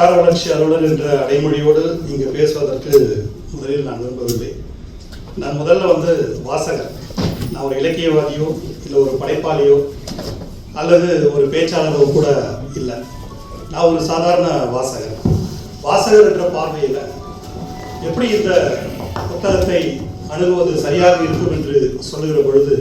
வட்டார வளர்ச்சி அலுவலர் என்ற அடைமொழியோடு நீங்கள் பேசுவதற்கு முதலில் நான் விரும்பவில்லை. நான் முதல்ல வந்து வாசகர். நான் ஒரு இலக்கியவாதியோ இல்லை ஒரு படைப்பாளியோ அல்லது ஒரு பேச்சாளரோ கூட இல்லை. நான் ஒரு சாதாரண வாசகர். வாசகர் என்ற பார்வையில் எப்படி இந்த புத்தகத்தை அணுகுவது சரியாக இருக்கும் என்று சொல்லுகிற பொழுது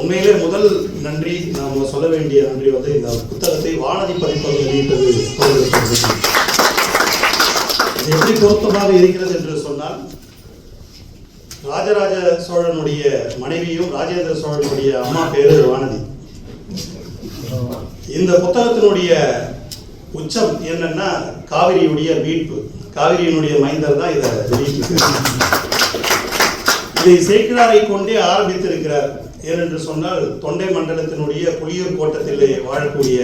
உண்மையிலே முதல் நன்றி. நாம் சொல்ல வேண்டிய நன்றி வந்து இந்த புத்தகத்தை வானதி பதிப்பகம் வெளியிட்டது. எப்படி பொருத்தமாக இருக்கிறது என்று சொன்னால் ராஜராஜ சோழனுடைய மனைவியும் ராஜேந்திர சோழனுடைய அம்மா பேரு வானதி. இந்த புத்தகத்தினுடைய உச்சம் என்னன்னா காவிரியுடைய மீட்பு. காவிரியினுடைய மைந்தர் தான் இதை வெளியிட்டிருக்கிறார். இதை சேக்கிராரை கொண்டே ஆரம்பித்திருக்கிறார். ஏனென்று சொன்னால் தொண்டை மண்டலத்தினுடைய புளியூர் கோட்டத்திலே வாழக்கூடிய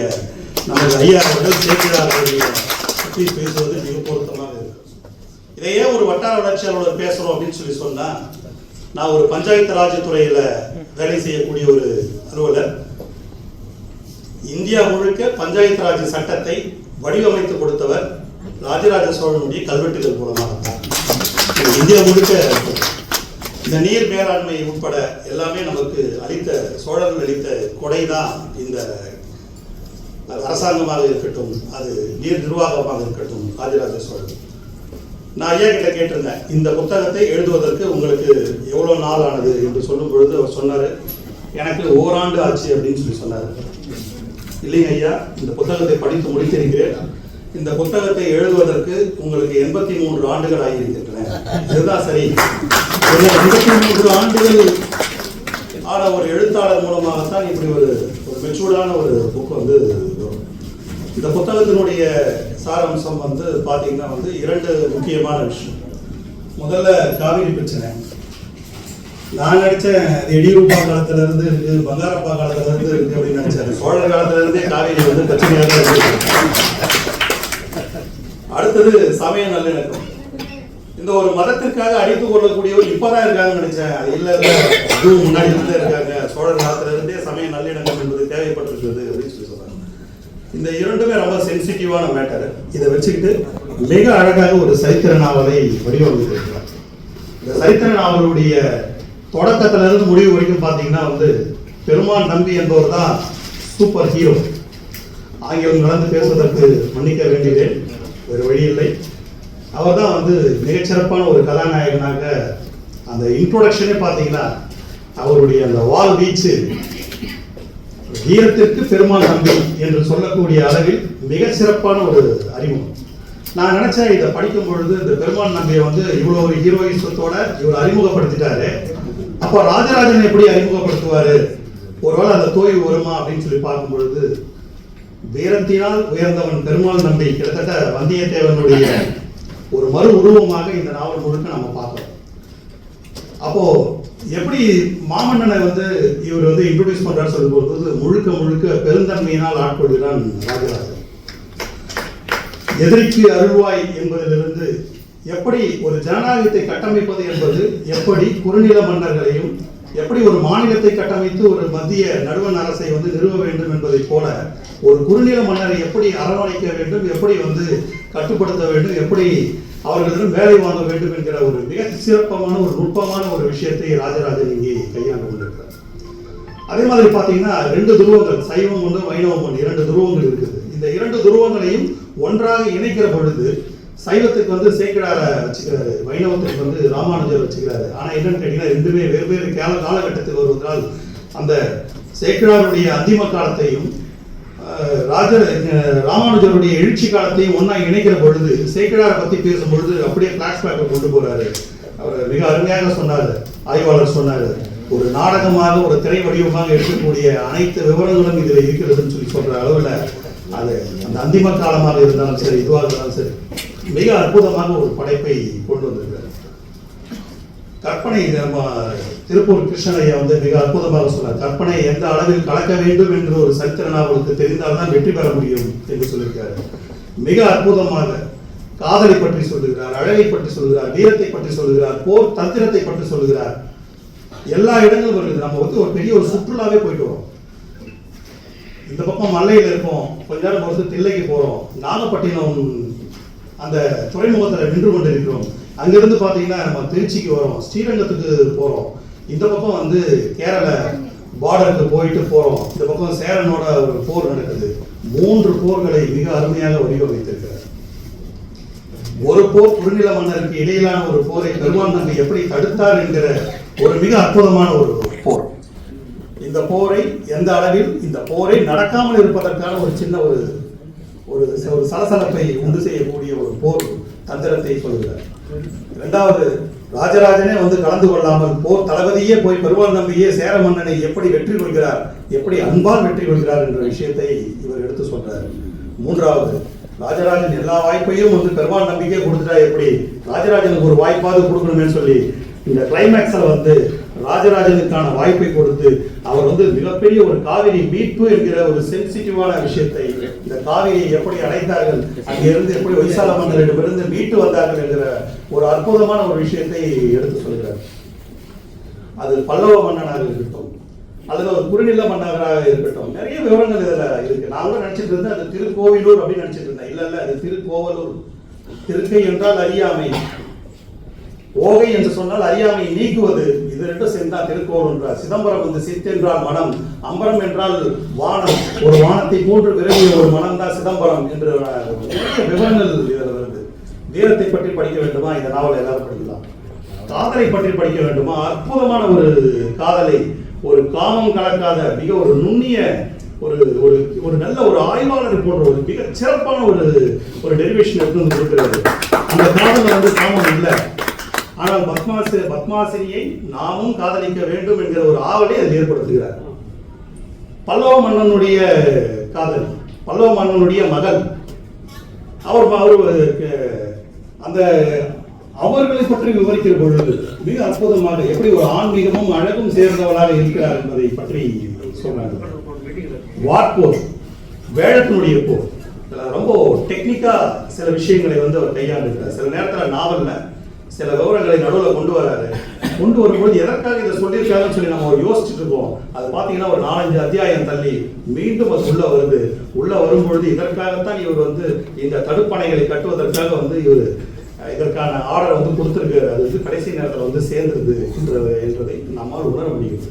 நமது ஐயா அவர்கள் சேக்கிழாருடைய பற்றி பேசுவது மிக பொருத்தமாக இருக்கு இதையே ஒரு வட்டார வளர்ச்சி அலுவலர் அப்படின்னு சொல்லி சொன்னால் நான் ஒரு பஞ்சாயத்து ராஜ் துறையில் வேலை செய்யக்கூடிய ஒரு அலுவலர் இந்தியா முழுக்க பஞ்சாயத்து ராஜ் சட்டத்தை வடிவமைத்து கொடுத்தவர் ராஜராஜ சோழனுடைய கல்வெட்டுகள் மூலமாக தான். இந்தியா முழுக்க இந்த நீர் மேலாண்மை உட்பட எல்லாமே நமக்கு அளித்த சோழர்கள் அளித்த கொடை தான் இந்த அரசாங்கமாக இருக்கட்டும் அது நீர் நிர்வாகமாக இருக்கட்டும் ஆதிராஜ சோழன். நான் ஐயா கிட்ட கேட்டிருந்தேன் இந்த புத்தகத்தை எழுதுவதற்கு உங்களுக்கு எவ்வளோ நாள் ஆனது என்று சொல்லும் பொழுது அவர் சொன்னார் எனக்கு ஓராண்டு ஆச்சு அப்படின்னு சொல்லி சொன்னார். இல்லைங்க ஐயா இந்த புத்தகத்தை படித்து முடித்திருக்கிறேன். இந்த புத்தகத்தை எழுதுவதற்கு உங்களுக்கு எண்பத்தி மூன்று ஆண்டுகள் ஆகியிருக்கின்றன. இதுதான் சரி எண்பத்தி மூன்று ஆண்டுகள் ஆன ஒரு எழுத்தாளர் மூலமாகத்தான் இப்படி ஒரு ஒரு மெச்சூர்டான ஒரு புக் வந்து இந்த புத்தகத்தினுடைய சாராம்சம் வந்து பார்த்தீங்கன்னா வந்து இரண்டு முக்கியமான விஷயம். முதல்ல காவிரி பிரச்சனை. நான் நினைச்சேன் எடியூரப்பா காலத்துல இருந்து இருக்கு பங்காரப்பா காலத்துல இருந்து இருக்கு அப்படின்னு நினைச்சேன் சோழர் காலத்துல இருந்தே காவிரி வந்து பிரச்சனையாக இருக்கு அடுத்தது சமய நல்லிணக்கம். இந்த ஒரு மதத்திற்காக அடித்து கொள்ளக்கூடியவர் இப்பதான் இருக்காங்கன்னு நினைச்சேன். அது இல்ல இல்ல. அதுவும் முன்னாடி இருந்தே இருக்காங்க. சோழர் காலத்துல இருந்தே சமய நல்லிணக்கம் என்பது தேவைப்பட்டிருக்கிறது அப்படின்னு சொல்லி சொல்றாங்க. இந்த இரண்டுமே ரொம்ப சென்சிட்டிவான மேட்டர் இதை வச்சுக்கிட்டு மிக அழகாக ஒரு சரித்திர நாவலை வடிவமைத்திருக்கிறார். இந்த சரித்திர நாவலுடைய தொடக்கத்துல இருந்து முடிவு வரைக்கும் பார்த்தீங்கன்னா வந்து பெருமான் நம்பி என்பவர் தான் சூப்பர் ஹீரோ ஆங்கிலம் கலந்து பேசுவதற்கு மன்னிக்க வேண்டியதேன் வேறு வழி இல்லை. அவர் தான் வந்து மிகச்சிறப்பான ஒரு கதாநாயகனாக அந்த இன்ட்ரோடக்ஷனே பார்த்தீங்கன்னா அவருடைய அந்த வால் வீச்சு வீரத்திற்கு பெருமாள் நம்பி என்று சொல்லக்கூடிய அளவில் மிக சிறப்பான ஒரு அறிமுகம். நான் நினைச்சேன் இதை படிக்கும் பொழுது இந்த பெருமாள் நம்பியை வந்து இவ்வளோ ஒரு ஹீரோயிசத்தோட இவர் அறிமுகப்படுத்திட்டாரு. அப்போ ராஜராஜன் எப்படி அறிமுகப்படுத்துவாரு? ஒருவேளை அந்த தோய்வு வருமா அப்படின்னு சொல்லி பார்க்கும் பொழுது வீரத்தினால் உயர்ந்தவன் பெருமாள் நம்பி கிட்டத்தட்ட வந்தியத்தேவனுடைய ஒரு மறு உருவமாக இந்த நாவல் முழுக்க நம்ம பார்க்கிறோம் அப்போ எப்படி மாமன்னனை வந்து இவர் வந்து இன்ட்ரோடியூஸ் பண்றாரு சொல்லும்போது முழுக்க முழுக்க பெருந்தன்மையினால் ஆட்கொள்கிறான் ராஜராஜன். எதிரிக்கு அருள்வாய் என்பதிலிருந்து எப்படி ஒரு ஜனநாயகத்தை கட்டமைப்பது என்பது எப்படி குறுநில மன்னர்களையும் எப்படி ஒரு மாநிலத்தை கட்டமைத்து ஒரு மத்திய நடுவண் அரசை வந்து நிறுவ வேண்டும் என்பதைப் போல ஒரு குறுநில மன்னரை எப்படி அரவணைக்க வேண்டும் எப்படி வந்து கட்டுப்படுத்த வேண்டும் எப்படி அவர்களிடம் வேலை வாங்க வேண்டும் என்கிற ஒரு மிக சிறப்பமான ஒரு நுட்பமான ஒரு விஷயத்தை ராஜராஜன் இங்கே கையாண்டு கொண்டிருக்கிறார். அதே மாதிரி பார்த்தீங்கன்னா ரெண்டு துருவங்கள் சைவம் ஒன்று வைணவம் ஒன்று இரண்டு துருவங்கள் இருக்குது. இந்த இரண்டு துருவங்களையும் ஒன்றாக இணைக்கிற பொழுது சைவத்துக்கு வந்து சேக்கடார வச்சுக்கிறாரு வைணவத்துக்கு வந்து ராமானுஜர் வச்சுக்கிறாரு. ஆனால் என்னன்னு கேட்டீங்கன்னா ரெண்டுமே வெவ்வேறு கால காலகட்டத்தில் வருவதால் அந்த சேக்கடாருடைய அந்திம காலத்தையும் ராஜ ராமானுஜருடைய எழுச்சி காலத்தையும் ஒன்றா இணைக்கிற பொழுது சேக்கடாரை பற்றி பேசும் பொழுது அப்படியே ஃப்ளாஷ்பேக்கை கொண்டு போறாரு. அவர் மிக அருமையாக சொன்னார் ஆய்வாளர் சொன்னார். ஒரு நாடகமாக ஒரு திரை வடிவமாக இருக்கக்கூடிய அனைத்து விவரங்களும் இதில் இருக்கிறதுன்னு சொல்லி சொல்ற அளவில் அது அந்த அந்திம காலமாக இருந்தாலும் சரி இதுவாக இருந்தாலும் சரி மிக அற்புதமாக ஒரு படைப்பை கொண்டு வந்திருக்கிறார். கற்பனை நம்ம திருப்பூர் கிருஷ்ணனையா வந்து மிக அற்புதமாக சொன்னார். கற்பனை எந்த அளவில் கலக்க வேண்டும் என்று ஒரு சத்திரனா அவருக்கு தெரிந்தால் தெரிந்தால்தான் வெற்றி பெற முடியும் என்று சொல்லியிருக்காரு. மிக அற்புதமாக காதலை பற்றி சொல்லுகிறார் அழகை பற்றி சொல்லுகிறார் வீரத்தை பற்றி சொல்லுகிறார் போர் தந்திரத்தை பற்றி சொல்லுகிறார். எல்லா இடங்களும் வருது நம்ம வந்து ஒரு பெரிய பெரிய ஒரு சுற்றுலாவே போயிட்டு வரோம். இந்த பக்கம் மல்லையில் இருக்கோம். கொஞ்ச நேரம் பொறுத்து தில்லைக்கு போகிறோம் நாகப்பட்டினம் அந்த துறைமுகத்தில் நின்று கொண்டிருக்கிறோம். அங்கிருந்து பார்த்தீங்கன்னா நம்ம திருச்சிக்கு வரோம். ஸ்ரீரங்கத்துக்கு போகிறோம் இந்த பக்கம் வந்து கேரள பார்டருக்கு போயிட்டு போகிறோம் இந்த பக்கம் சேரனோட ஒரு போர் நடக்குது. மூன்று போர்களை மிக அருமையாக வடிவமைத்திருக்கிறார். ஒரு போர் குறுநில மன்னருக்கு இடையிலான ஒரு போரை பெருமான் நம்பி எப்படி தடுத்தார் என்கிற ஒரு மிக அற்புதமான ஒரு போர். இந்த போரை எந்த அளவில் இந்த போரை நடக்காமல் இருப்பதற்கான ஒரு சின்ன ஒரு ஒரு ஒரு சலசலப்பை உண்டு செய்யக்கூடிய ஒரு போர் தந்திரத்தை சொல்கிறார். இரண்டாவது ராஜராஜனே வந்து கலந்து கொள்ளாமல் போர் தளபதியே போய் பெருமாள் நம்பியே சேர மன்னனை எப்படி வெற்றி கொள்கிறார் எப்படி அன்பால் வெற்றி கொள்கிறார் என்ற விஷயத்தை இவர் எடுத்து சொல்றார். மூன்றாவது ராஜராஜன் எல்லா வாய்ப்பையும் வந்து பெருமாள் நம்பிக்கை கொடுத்துட்டா எப்படி? ராஜராஜனுக்கு ஒரு வாய்ப்பாவது கொடுக்கணுமே சொல்லி இந்த கிளைமேக்ஸில் வந்து ராஜராஜனுக்கான வாய்ப்பை கொடுத்து அவர் வந்து மிகப்பெரிய ஒரு காவிரி மீட்பு என்கிற ஒரு சென்சிட்டிவான விஷயத்தை இந்த காவிரியை எப்படி அடைத்தார்கள் அங்கிருந்து எப்படி வைசால மன்னரிடமிருந்து மீட்டு வந்தார்கள் என்கிற ஒரு அற்புதமான ஒரு விஷயத்தை எடுத்து சொல்கிறார். அது பல்லவ மன்னனாக இருக்கட்டும் அதுல ஒரு குறுநில மன்னராக இருக்கட்டும் நிறைய விவரங்கள் இதுல இருக்கு. நான் கூட நினைச்சிட்டு இருந்தேன் அது திருக்கோவிலூர் அப்படின்னு நினைச்சிட்டு இருந்தேன். இல்ல இல்ல அது திருக்கோவலூர். திருக்கை என்றால் அறியாமை. ஓகை என்று சொன்னால் அறியாமை நீக்குவது. இது ரெண்டும் சேர்ந்தா திருக்கோள் என்றார் சிதம்பரம் வந்து சித் என்றால் மனம் அம்பரம் என்றால் வானம். ஒரு வானத்தை போன்று விரும்பிய ஒரு மனம் தான் சிதம்பரம் என்று விவரங்கள் இதில் வருது. வீரத்தை பற்றி படிக்க வேண்டுமா? இந்த நாவல் எல்லாரும் படிக்கலாம். காதலை பற்றி படிக்க வேண்டுமா? அற்புதமான ஒரு காதலை ஒரு காமம் கலக்காத மிக ஒரு நுண்ணிய ஒரு ஒரு ஒரு நல்ல ஒரு ஆய்வாளர் போன்ற ஒரு மிக சிறப்பான ஒரு ஒரு டெரிவேஷன் எடுத்து வந்து கொடுக்கிறது. அந்த காதல் வந்து காமம் இல்லை. ஆனால் பத்மாசி பத்மாசினியை நாமும் காதலிக்க வேண்டும் என்கிற ஒரு ஆவலை அதில் ஏற்படுத்துகிறார். பல்லவ மன்னனுடைய காதல் பல்லவ மன்னனுடைய மகள் அவர் அவர் அந்த அவர்களை பற்றி விவரிக்கிற பொழுது மிக அற்புதமாக எப்படி ஒரு ஆன்மீகமும் அழகும் சேர்ந்தவளாக இருக்கிறார் என்பதை பற்றி சொல்றாங்க. வாட்போர் வேழத்தினுடைய போர் ரொம்ப டெக்னிக்கா சில விஷயங்களை வந்து அவர் கையாண்டிருக்கிறார். சில நேரத்தில் நாவல்ல சில விவரங்களை நடுவில் கொண்டு வராரு. கொண்டு வரும்போது எதற்காக இதை சொல்லியிருக்காங்கன்னு சொல்லி நம்ம ஒரு யோசிச்சுட்டு இருக்கோம். அது பார்த்தீங்கன்னா ஒரு நாலஞ்சு அத்தியாயம் தள்ளி மீண்டும் அது உள்ள வருது. உள்ள வரும்பொழுது இதற்காகத்தான் இவர் வந்து இந்த தடுப்பணைகளை கட்டுவதற்காக வந்து இவர் இதற்கான ஆர்டர் வந்து கொடுத்துருக்காரு. அது வந்து கடைசி நேரத்தில் வந்து சேர்ந்துருது என்றது என்றதை நம்மால் உணர முடியுது.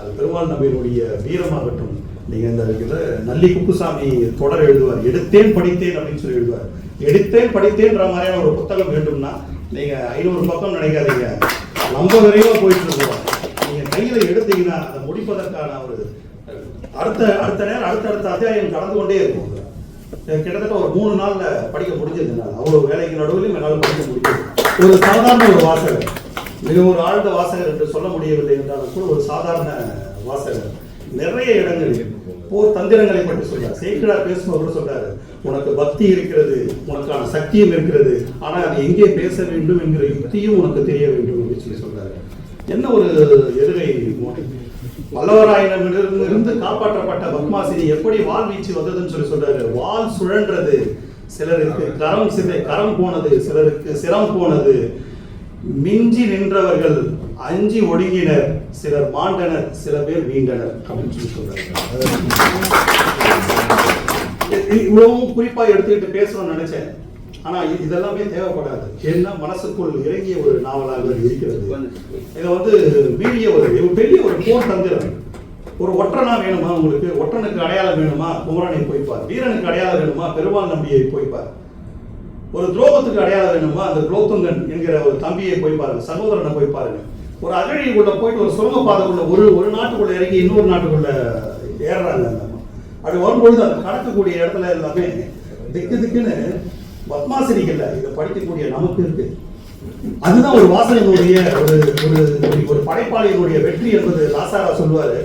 அது பெருமாள் நம்பியினுடைய வீரமாகட்டும் நீங்கள் இந்த இதில் நல்லி குப்புசாமி தொடர் எழுதுவார். எடுத்தேன் படித்தேன் அப்படின்னு சொல்லி எழுதுவார். எடுத்தேன் படித்தேன்ற மாதிரியான ஒரு புத்தகம் வேண்டும்னா நீங்கள் ஐநூறு பக்கம் நினைக்காதீங்க. ரொம்ப விரைவாக போயிட்டு இருக்கோம் நீங்கள் கையில் எடுத்தீங்கன்னா அதை முடிப்பதற்கான ஒரு அடுத்த அடுத்த நேரம் அடுத்த அடுத்த அத்தியாயம் கடந்து கொண்டே இருக்கும். கிட்டத்தட்ட ஒரு மூணு நாளில் படிக்க முடிஞ்சது. அவ்வளோ வேலைக்கு நடுவிலும் என்னால் படிக்க முடியும் ஒரு சாதாரண ஒரு வாசகர் மிக ஒரு ஆழ்ந்த வாசகர் என்று சொல்ல முடியவில்லை என்றாலும் கூட ஒரு சாதாரண வாசகர். நிறைய இடங்களில் போர் தந்திரங்களை பற்றி சொல்றார். சேக்கிரார் பேசும்போது சொல்றாரு உனக்கு பக்தி இருக்கிறது உனக்கான சக்தியும் இருக்கிறது. ஆனால் அது எங்கே பேச வேண்டும் என்கிற யுக்தியும் உனக்கு தெரிய வேண்டும் அப்படின்னு சொல்லி சொல்றாரு. என்ன ஒரு எதிரை வல்லவராயனிடமிருந்து காப்பாற்றப்பட்ட பத்மாசினி எப்படி வால் வீச்சு வந்ததுன்னு சொல்லி சொல்றாரு. வால் சுழன்றது சிலருக்கு கரம் சிதை கரம் போனது சிலருக்கு சிரம் போனது. மிஞ்சி நின்றவர்கள் அஞ்சி ஒடுங்கினர் சிலர் மாண்டனர் சில பேர் மீண்டனர் அப்படின்னு சொல்லி சொல்றாரு இவ்வளவும் குறிப்பா எடுத்துக்கிட்டு பேசணும்னு நினைச்சேன். ஆனா இதெல்லாமே தேவைப்படாது. ஏன்னா மனசுக்குள் இறங்கிய ஒரு நாவலாக இருக்கிறது. இதை வந்து மீறிய ஒரு ஒரு பெரிய ஒரு போர் தந்திரம். ஒரு ஒற்றனா வேணுமா உங்களுக்கு? ஒற்றனுக்கு அடையாளம் வேணுமா? குமரனை போய்ப்பார் வீரனுக்கு அடையாளம் வேணுமா? பெருமாள் நம்பியை போய்ப்பார் ஒரு துரோகத்துக்கு அடையாளம் வேணுமா? அந்த குலோத்துங்கன் என்கிற ஒரு தம்பியை போய் பாருங்க சகோதரனை போய் பாருங்க. ஒரு அகழிக்குள்ள போயிட்டு ஒரு சுரங்கப்பாதைக்குள்ள ஒரு ஒரு நாட்டுக்குள்ள இறங்கி இன்னொரு நாட்டுக்குள்ள ஏறுறாங்க அந்த அப்படி வரும்பொழுது அந்த கடக்கக்கூடிய இடத்துல எல்லாமே திக்கு திக்குன்னு பத்மாசிரிகள் இதை படிக்கக்கூடிய நமக்கு இருக்கு. அதுதான் ஒரு வாசனையினுடைய ஒரு ஒரு ஒரு- படைப்பாளியினுடைய வெற்றி என்பது லாசாரா சொல்லுவாரு.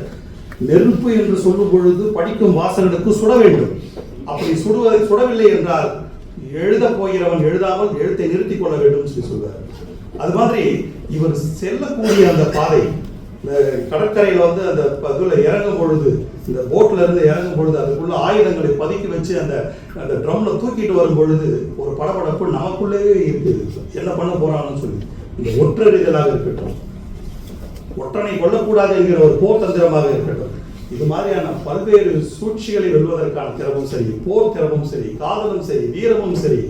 நெருப்பு என்று சொல்லும் பொழுது படிக்கும் வாசகனுக்கு சுட வேண்டும். அப்படி சுடுவது சுடவில்லை என்றால் எழுத போகிறவன் எழுதாமல் எழுத்தை நிறுத்திக் கொள்ள வேண்டும் சொல்லி சொல்வார் அது மாதிரி இவர் செல்லக்கூடிய அந்த பாதை இந்த கடற்கரையில் வந்து அந்த இதில் இறங்கும் பொழுது இந்த போட்டில் இருந்து இறங்கும் பொழுது அதுக்குள்ள ஆயுதங்களை பதுக்கி வச்சு அந்த அந்த ட்ரம்ல தூக்கிட்டு வரும் பொழுது ஒரு படபடப்பு நமக்குள்ளேயே இருக்குது. என்ன பண்ண போறான்னு சொல்லி. இந்த ஒற்றறிதலாக இருக்கட்டும். ஒற்றனை கொல்லக்கூடாது என்கிற ஒரு போர் தந்திரமாக இருக்கட்டும். இது மாதிரியான பல்வேறு சூழ்ச்சிகளை வெல்வதற்கான திறமும் சரி போர் திறமும் சரி காதலும் சரி வீரமும் சரி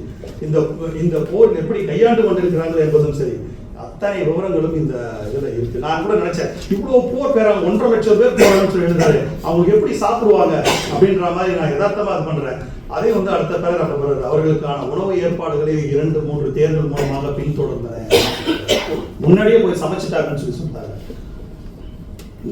இந்த இந்த போர் எப்படி கையாண்டு கொண்டிருக்கிறார்கள் என்பதும் சரி. அத்தனை விவரங்களும் இந்த இதுல இருக்கு. நான் கூட நினைச்சேன் இவ்வளவு போர் பேராங்க ஒன்றரை லட்சம் பேர் போறாங்கன்னு சொல்லி எழுந்தாரு அவங்க எப்படி சாப்பிடுவாங்க அப்படின்ற மாதிரி நான் யதார்த்தமா இது பண்றேன். அதே வந்து அடுத்த பேராக அவர்களுக்கான உணவு ஏற்பாடுகளை இரண்டு மூன்று தேர்தல் மூலமாக பின்தொடர்ந்தேன். முன்னாடியே போய் சமைச்சிட்டாங்கன்னு சொல்லி சொன்னாங்க.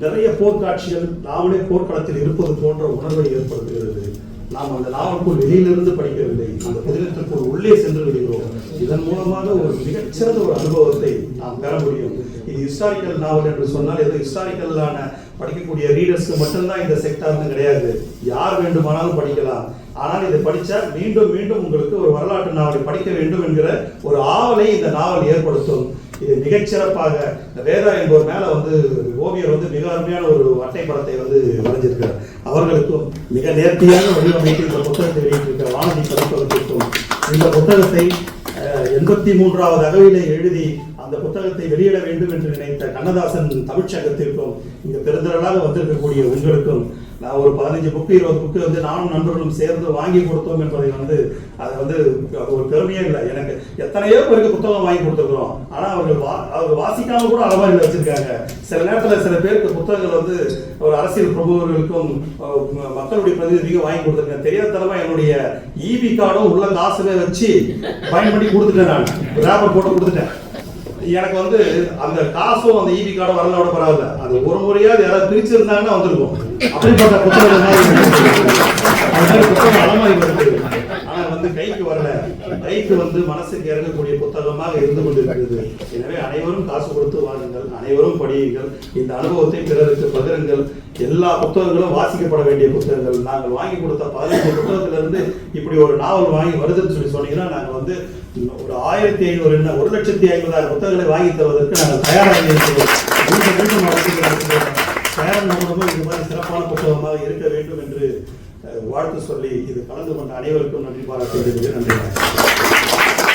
நிறைய போர்க்காட்சிகள் நாமளே போர்க்களத்தில் இருப்பது போன்ற உணர்வை ஏற்படுத்துகிறது. நாம் அந்த நாவலுக்குள் வெளியிலிருந்து படிக்கவில்லை. அந்த புதினத்திற்குள் உள்ளே சென்று விடுகிறோம். இதன் மூலமாக ஒரு மிகச்சிறந்த ஒரு அனுபவத்தை நாம் பெற முடியும். இது ஹிஸ்டாரிக்கல் நாவல் என்று சொன்னால் ஏதோ ஹிஸ்டாரிக்கலான படிக்கக்கூடிய ரீடர்ஸ்க்கு மட்டும்தான் இந்த செக்டார்னு கிடையாது. யார் வேண்டுமானாலும் படிக்கலாம். ஆனால் இதை படித்தா மீண்டும் மீண்டும் உங்களுக்கு ஒரு வரலாற்று நாவலை படிக்க வேண்டும் என்கிற ஒரு ஆவலை இந்த நாவல் ஏற்படுத்தும். இது மிகச்சிறப்பாக இந்த வேதா என்பவர் மேலே வந்து ஓவியர் வந்து மிக அருமையான ஒரு அட்டை படத்தை வந்து வரைஞ்சிருக்கிறார் அவர்களுக்கும் மிக நேர்த்தியான வடிவமைத்து இந்த புத்தகத்தை வெளியிட்டிருக்கிற வானதி பதிப்பகத்திற்கும் இந்த புத்தகத்தை எண்பத்தி மூன்றாவது அகவிலே எழுதி அந்த புத்தகத்தை வெளியிட வேண்டும் என்று நினைத்த கண்ணதாசன் தமிழ்ச்சங்கத்திற்கும் இந்த பெருந்திரளாக வந்திருக்கக்கூடிய உங்களுக்கும் நான் ஒரு பதினஞ்சு புக்கு இருபது புக்கு வந்து நானும் நண்பர்களும் சேர்ந்து வாங்கி கொடுத்தோம் என்பதை வந்து அது வந்து அது ஒரு பெருமையே இல்லை. எனக்கு எத்தனையோ பேருக்கு புத்தகம் வாங்கி கொடுத்துருக்குறோம். ஆனால் அவர்கள் வா அவங்க வாசிக்காம கூட அலமாரியில் வச்சிருக்காங்க. சில நேரத்தில் சில பேருக்கு புத்தகங்கள் வந்து ஒரு அரசியல் பிரமுகர்களுக்கும் மக்களுடைய பிரதிநிதிக்கும் வாங்கி கொடுத்துருக்கேன். தெரியாதனமா என்னுடைய இபி கார்டும் உள்ள காசுமே வச்சு பயன்படுத்தி கொடுத்துட்டேன் நான். ரேப்பர் போட்டு கொடுத்துட்டேன். எனக்கு வந்து அந்த காசும் அந்த ஈபி கார்டும் வரலோட பரவாயில்ல. அது ஒரு முறையாவது யாராவது பிரிச்சிருந்தாங்கன்னா வந்திருக்கும் அப்படிப்பட்ட புத்தகம் அது மாதிரி புத்தகம் அலமாரி வருது ஆனா வந்து கைக்கு வரல கைக்கு வந்து மனசுக்கு இறங்கக்கூடிய புத்தகமாக இருந்து கொண்டிருக்கிறது. எனவே அனைவரும் காசு கொடுத்து வாங்குங்கள் அனைவரும் படியுங்கள். இந்த அனுபவத்தை பிறருக்கு பகிருங்கள். எல்லா புத்தகங்களும் வாசிக்கப்பட வேண்டிய புத்தகங்கள். நாங்கள் வாங்கி கொடுத்த பதினஞ்சு புத்தகத்திலிருந்து இப்படி ஒரு நாவல் வாங்கி வருதுன்னு சொல்லி சொன்னீங்கன்னா நாங்கள் வந்து ஒரு ஆயிரத்தி ஐநூறு என்ன ஒரு லட்சத்தி ஐம்பதாயிரம் புத்தகங்களை வாங்கி தருவதற்கு நாங்கள் தயாராக இருக்கிறோம். மீண்டும் இது மாதிரி சிறப்பான புத்தகமாக இருக்க வேண்டும் என்று வாழ்த்து சொல்லி இது கலந்து கொண்ட அனைவருக்கும் நன்றி பாராட்டுகிறது நன்றி வணக்கம்.